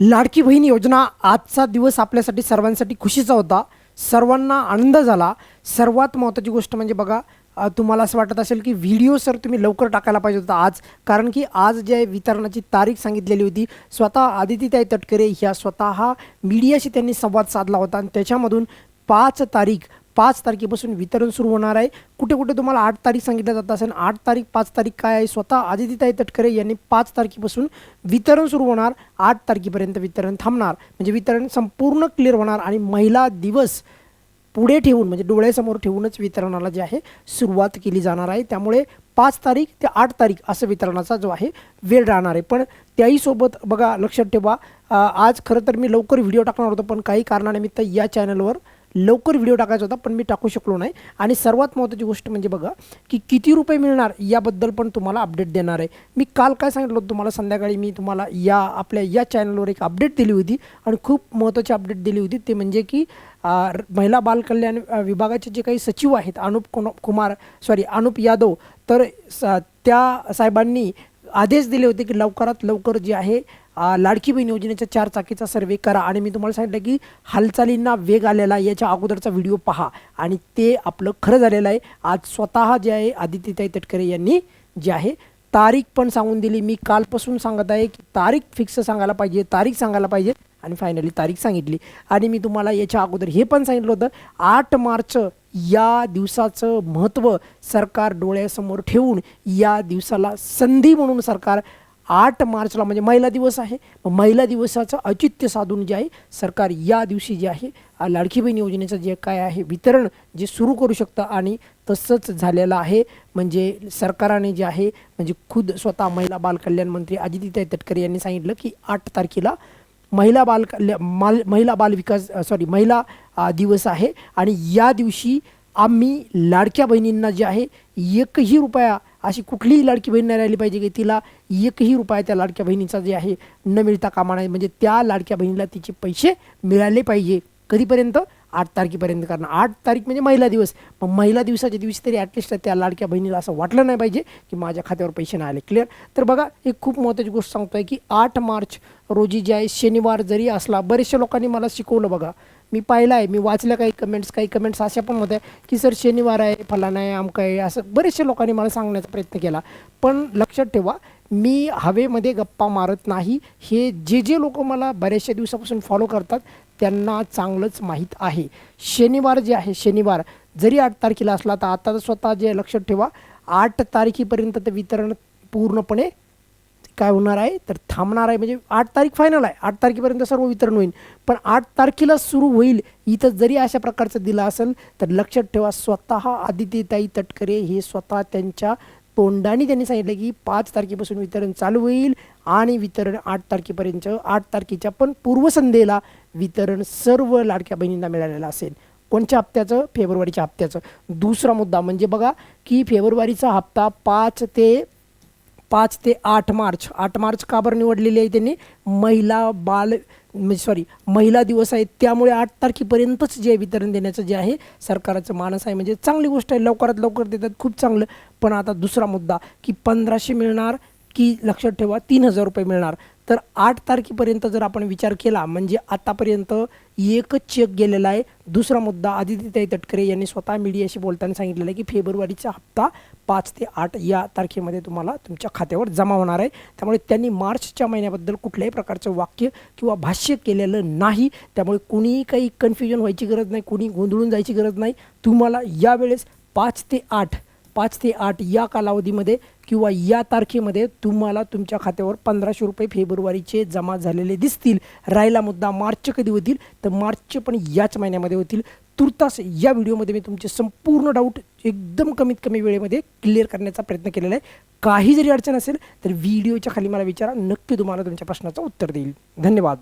लाडकी बहीण योजना आजचा दिवस आपल्यासाठी सर्वांसाठी खुशीचा होता. सर्वांना आनंद झाला. सर्वात महत्त्वाची गोष्ट म्हणजे बघा तुम्हाला असं वाटत असेल की व्हिडिओ सर तुम्ही लवकर टाकायला पाहिजे होता आज. कारण की आज जे वितरणाची तारीख सांगितलेली होती स्वतः आदितीताई तटकरे ह्या स्वतः मीडियाशी त्यांनी संवाद साधला होता आणि त्याच्यामधून पाच तारीख पाच तारखेपासून वितरण सुरू होणार आहे. कुठे कुठे तुम्हाला आठ तारीख सांगितलं जात असेल आठ तारीख पाच तारीख काय आहे? स्वतः आदितीताई तटकरे यांनी पाच तारखेपासून वितरण सुरू होणार आठ तारखेपर्यंत वितरण थांबणार. म्हणजे वितरण संपूर्ण क्लिअर होणार आणि महिला दिवस पुढे ठेवून म्हणजे डोळ्यासमोर ठेवूनच वितरणाला जे आहे सुरुवात केली जाणार आहे. त्यामुळे पाच तारीख ते आठ तारीख असं वितरणाचा जो आहे वेळ राहणार आहे. पण त्याही सोबत बघा लक्षात ठेवा आज खरं तर मी लवकर व्हिडिओ टाकणार होतो पण काही कारणानिमित्त या चॅनलवर लवकर व्हिडिओ टाकायचा होता पण मी टाकू शकलो नाही. आणि सर्वात महत्त्वाची गोष्ट म्हणजे बघा की किती रुपये मिळणार याबद्दल पण तुम्हाला अपडेट देणार आहे. मी काल काय सांगितलं होतं तुम्हाला? संध्याकाळी मी तुम्हाला या आपल्या या चॅनलवर एक अपडेट दिली होती आणि खूप महत्त्वाची अपडेट दिली होती. ते म्हणजे की महिला बालकल्याण विभागाचे जे काही सचिव आहेत अनुप कुमार सॉरी अनुप यादव तर स त्या साहेबांनी आदेश दिले होते की लवकरात लवकर जे आहे लाडकी बहीण योजनेच्या चार चाकीचा सर्वे करा आणि मी तुम्हाला सांगितलं की हालचालींना वेग आलेला याच्या अगोदरचा व्हिडिओ पहा. आणि ते आपलं खरं झालेलं आहे. आज स्वतः जे आहे आदित्यताई तटकरे यांनी जे आहे तारीख पण सांगून दिली. मी कालपासून सांगत आहे की तारीख फिक्स सांगायला पाहिजे तारीख सांगायला पाहिजे आणि फायनली तारीख सांगितली. आणि मी तुम्हाला याच्या अगोदर हे पण सांगितलं होतं आठ मार्च या दिवसाचं महत्त्व सरकार डोळ्यासमोर ठेवून या दिवसाला संधी म्हणून सरकार आठ मार्चला म्हणजे महिला दिवस आहे. मग महिला दिवसाचं औचित्य साधून जे आहे सरकार या दिवशी जे आहे आ, लाडकी बहीण योजनेचं जे काय आहे वितरण जे सुरू करू शकतं आणि तसंच झालेलं आहे. म्हणजे सरकाराने जे आहे म्हणजे खुद स्वतः महिला बालकल्याण मंत्री अजितीताई तटकरे यांनी सांगितलं की आठ तारखेला महिला बाल कल्या माल महिला बाल विकास सॉरी महिला दिवस आहे. आणि या दिवशी आम्ही लाडक्या बहिणींना जे आहे एकही रुपया अशी कुठलीही लाडकी बहीण नाही राहिली पाहिजे की तिला एकही रुपया त्या लाडक्या बहिणीचा जे आहे न मिळता कामा नाही म्हणजे त्या लाडक्या बहिणीला तिचे पैसे मिळाले पाहिजे. कधीपर्यंत? आठ तारखेपर्यंत कारण आठ तारीख म्हणजे महिला दिवस. मग महिला दिवसाच्या दिवशी तरी ॲटलिस्ट त्या लाडक्या बहिणीला असं वाटलं नाही पाहिजे की माझ्या खात्यावर पैसे नाही आले. क्लिअर तर बघा एक खूप महत्त्वाची गोष्ट सांगतोय की आठ मार्च रोजी जे आहे शनिवार जरी असला बरेचशा लोकांनी मला शिकवलं बघा. मी पाहिलं आहे मी वाचल्या काही कमेंट्स काही कमेंट्स अशा पण होत्या की सर शनिवार आहे फलाना आहे आमकं आहे असं बरेचशा लोकांनी मला सांगण्याचा प्रयत्न केला. पण लक्षात ठेवा मी हवेमध्ये गप्पा मारत नाही. हे जे जे लोक मला बऱ्याचशा दिवसापासून फॉलो करतात त्यांना चांगलंच माहीत आहे. शनिवार जे आहे शनिवार जरी आठ तारखेला असला तर आता तर स्वतः जे लक्षात ठेवा आठ तारखेपर्यंत ते वितरण पूर्णपणे काय होणार आहे? तर थांबणार आहे. म्हणजे आठ तारीख फायनल आहे. आठ तारखेपर्यंत सर्व वितरण होईल. पण आठ तारखेला सुरू होईल इथं जरी अशा प्रकारचं दिलं असेल तर लक्षात ठेवा स्वतः आदित्यताई तटकरे हे स्वतः त्यांच्या तोंडाने त्यांनी सांगितलं की पाच तारखेपासून वितरण चालू होईल आणि वितरण आठ तारखेपर्यंत आठ तारखेच्या पण पूर्वसंध्येला वितरण सर्व लाडक्या बहिणींना मिळालेलं असेल. कोणत्या हप्त्याचं? फेब्रुवारीच्या हप्त्याचं. दुसरा मुद्दा म्हणजे बघा की फेब्रुवारीचा हप्ता पाच ते पाच ते आठ मार्च आठ मार्च का बरं निवडलेली आहे त्यांनी? महिला बाल म्हणजे सॉरी महिला दिवस आहे त्यामुळे आठ तारखेपर्यंतच जे वितरण देण्याचं जे आहे सरकारचं मानस आहे. म्हणजे चांगली गोष्ट आहे लवकरात लवकर देतात खूप चांगलं. पण आता दुसरा मुद्दा की पंधराशे मिळणार की लक्षात ठेवा तीन हजार रुपये मिळणार. तर आठ तारखेपर्यंत जर आपण विचार केला म्हणजे आतापर्यंत एकच चेक गेलेला आहे. दुसरा मुद्दा आदित्यताई तटकरे यांनी स्वतः मीडियाशी बोलताना सांगितलेलं आहे की फेब्रुवारीचा हप्ता पाच ते आठ या तारखेमध्ये तुम्हाला तुमच्या खात्यावर जमा होणार आहे. त्यामुळे त्यांनी मार्चच्या महिन्याबद्दल कुठल्याही प्रकारचं वाक्य किंवा भाष्य केलेलं नाही. त्यामुळे कुणीही काही कन्फ्युजन व्हायची गरज नाही कुणी गोंधळून जायची गरज नाही. तुम्हाला यावेळेस पाच ते आठ पाच ते आठ या कालावधीमध्ये किंवा या तारखेमध्ये तुम्हाला तुमच्या खात्यावर पंधराशे रुपये फेब्रुवारीचे जमा झालेले दिसतील. राहिला मुद्दा मार्च कधी होतील? तर मार्चचे पण याच महिन्यामध्ये होतील. तुर्तास या व्हिडिओमध्ये मी तुमचे संपूर्ण डाऊट एकदम कमीत कमी वेळेमध्ये क्लिअर करण्याचा प्रयत्न केलेला आहे. काही जरी अडचण असेल तर व्हिडिओच्या खाली मला विचारा. नक्की तुम्हाला तुमच्या प्रश्नाचं उत्तर देईल. धन्यवाद.